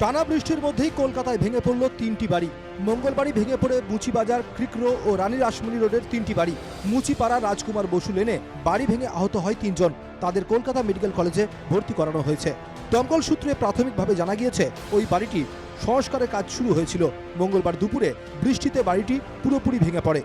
টানা বৃষ্টির মধ্যেই কলকাতায় ভেঙে পড়ল তিনটি বাড়ি। মঙ্গলবারই ভেঙে পড়ে মুচিবাজার ক্রিকরো ও রানী রাসমণি রোডের তিনটি বাড়ি। মুচিপাড়া রাজকুমার বসু লেনে বাড়ি ভেঙে আহত হয় তিনজন। তাদের কলকাতা মেডিকেল কলেজে ভর্তি করানো হয়েছে। দমকল সূত্রে প্রাথমিকভাবে জানা গিয়েছে, ওই বাড়িটি সংস্কারের কাজ শুরু হয়েছিল। মঙ্গলবার দুপুরে বৃষ্টিতে বাড়িটি পুরোপুরি ভেঙে পড়ে।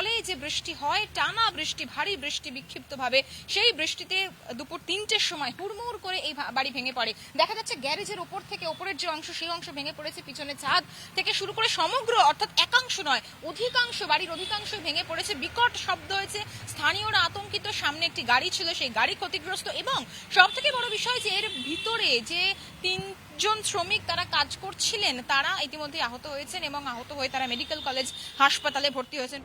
ফলে যে বৃষ্টি হয়, টানা বৃষ্টি, ভারী বৃষ্টি বিক্ষিপ্তভাবে। সেই বৃষ্টিতে দুপুর তিনটের সময় হুড়মুড় করে এই বাড়ি ভেঙে পড়ে। দেখা যাচ্ছে গ্যারেজের ওপর থেকে ওপরের যে অংশ, সেই অংশ ভেঙে পড়েছে পিছনে ছাদ থেকে শুরু করে সমগ্র, অর্থাৎ একাংশ নয়, অধিকাংশ, বাড়ির অধিকাংশ ভেঙে পড়েছে। বিকট শব্দ হয়েছে। স্থানীয়রা আতঙ্কিত। সামনে একটি গাড়ি ছিল, সেই গাড়ি ক্ষতিগ্রস্ত এবং সব থেকে বড় বিষয় যে এর ভিতরে যে তিনজন শ্রমিক তারা কাজ করছিলেন, তারা ইতিমধ্যে আহত হয়েছেন এবং আহত হয়ে তারা মেডিকেল কলেজ, হাসপাতালে ভর্তি হয়েছেন।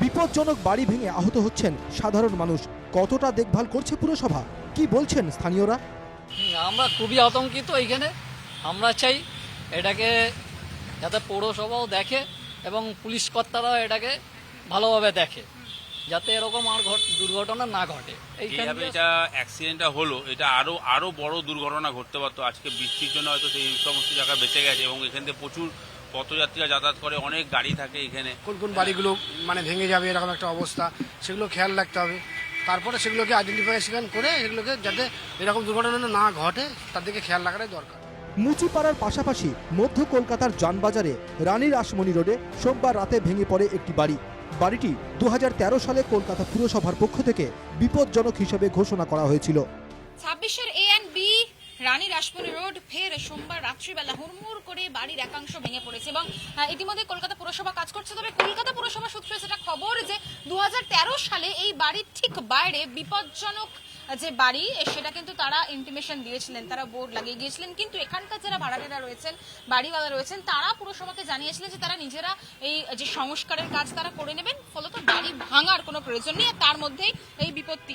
বিপজ্জনক বাড়ি ভেঙে আহত হচ্ছেন সাধারণ মানুষ। কতটা দেখভাল করছে পুরসভা? কি বলছেন স্থানীয়রা? আমরা খুবই আতঙ্কিত এইখানে। আমরা চাই এটাকে যাতে পৌরসভাও দেখে এবং পুলিশ কর্তারাও এটাকে ভালোভাবে দেখে যাতে এরকম আর ঘট- দুর্ঘটনা না ঘটে। এইখানে যেভাবে এটা অ্যাক্সিডেন্টটা হলো এটা আরও আরও বড় দুর্ঘটনা ঘটতে পারতো। আজকে বৃষ্টির জন্য হয়তো সেই সমস্ত জায়গা বেঁচে গেছে এবং এখান থেকে প্রচুর পথযাত্রীরা যাতায়াত করে অনেক গাড়ি থাকে এখানে। কোন কোন বাড়িগুলো মানে ভেঙে যাবে এরকম একটা অবস্থা সেগুলো খেয়াল রাখতে হবে। তারপরে সেগুলোকে আইডেন্টিফিকেশন করে সেগুলোকে যাতে এরকম দুর্ঘটনা না ঘটে তার দিকে খেয়াল রাখাটাই দরকার। মুচিপাড়ার পাশাপাশি মধ্য কলকাতার যানবাজারে রানী রাসমণি রোডে সোমবার রাতে ভেঙে পড়ে একটি বাড়ি। বাড়িটি দু হাজার তেরো সালে কলকাতা পুরসভার পক্ষ থেকে বিপজ্জনক হিসেবে ঘোষণা করা হয়েছিল। ছাব্বিশের এ রানী রাসমণি রোড, ফের সোমবার রাত্রিবেলা হুড়মুড় করে বাড়ির একাংশ ভেঙে পড়েছে এবং ইতিমধ্যে কলকাতা পুরসভা কাজ করছে। তবে কলকাতা পুরসভা সূত্রে সেটা খবর যে দু হাজার তেরো সালে এই বাড়ির ঠিক বাইরে বিপজ্জনক যে বাড়ি, সেটা কিন্তু তারা ইন্টিমেশন দিয়েছিলেন, তারা বোর্ড লাগিয়ে গিয়েছিলেন। কিন্তু এখানকার যারা ভাড়াটেরা রয়েছেন, বাড়িওয়ালা রয়েছেন, তারা পুরসভাকে জানিয়েছিলেন যে তারা নিজেরা এই যে সংস্কারের কাজ তারা করে নেবেন। ফলত বাড়ি ভাঙার কোনো প্রয়োজন নেই তার মধ্যেই এই বিপত্তি।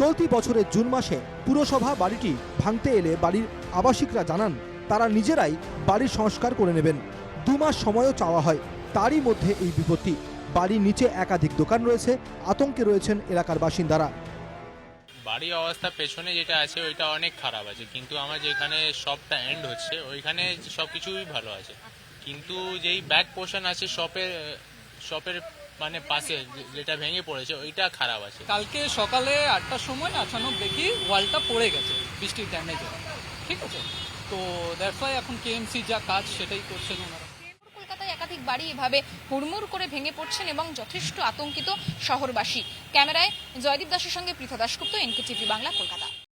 চলতি বছরের জুন মাসে পুরসভা বাড়িটি ভাঙতে এলে বাড়ির আবাসিকরা জানান, তারা নিজেরাই বাড়ির সংস্কার করে নেবেন। দু মাস সময়ও চাওয়া হয়, তারই মধ্যে এই বিপত্তি। বাড়ির নিচে একাধিক দোকান রয়েছে, আতঙ্কে রয়েছেন এলাকার বাসিন্দারা। বাড়ির অবস্থা পেছনে যেটা আছে, ওইটা অনেক খারাপ আছে। কিন্তু আমার যেখানে শপটা এন্ড হচ্ছে, ওইখানে সব কিছুই ভালো আছে। কিন্তু যেই ব্যাক পোর্শন আছে শপের শপের মানে পাশে যেটা ভেঙে পড়েছে, ওইটা খারাপ আছে। কালকে সকালে আটটার সময় আচানক দেখি ওয়ালটা পড়ে গেছে, বৃষ্টির ড্যামেজে ঠিক আছে? তো দ্যাটস এখন কেএমসি যা কাজ সেটাই করছেন ওনারা একাধিক বাড়ি এভাবে হুড়মুড় করে ভেঙে পড়ছেন এবং যথেষ্ট আতঙ্কিত শহরবাসী। ক্যামেরায় জয়দীপ দাসের সঙ্গে Pritha Dasgupta N K TV Bangla, Kolkata.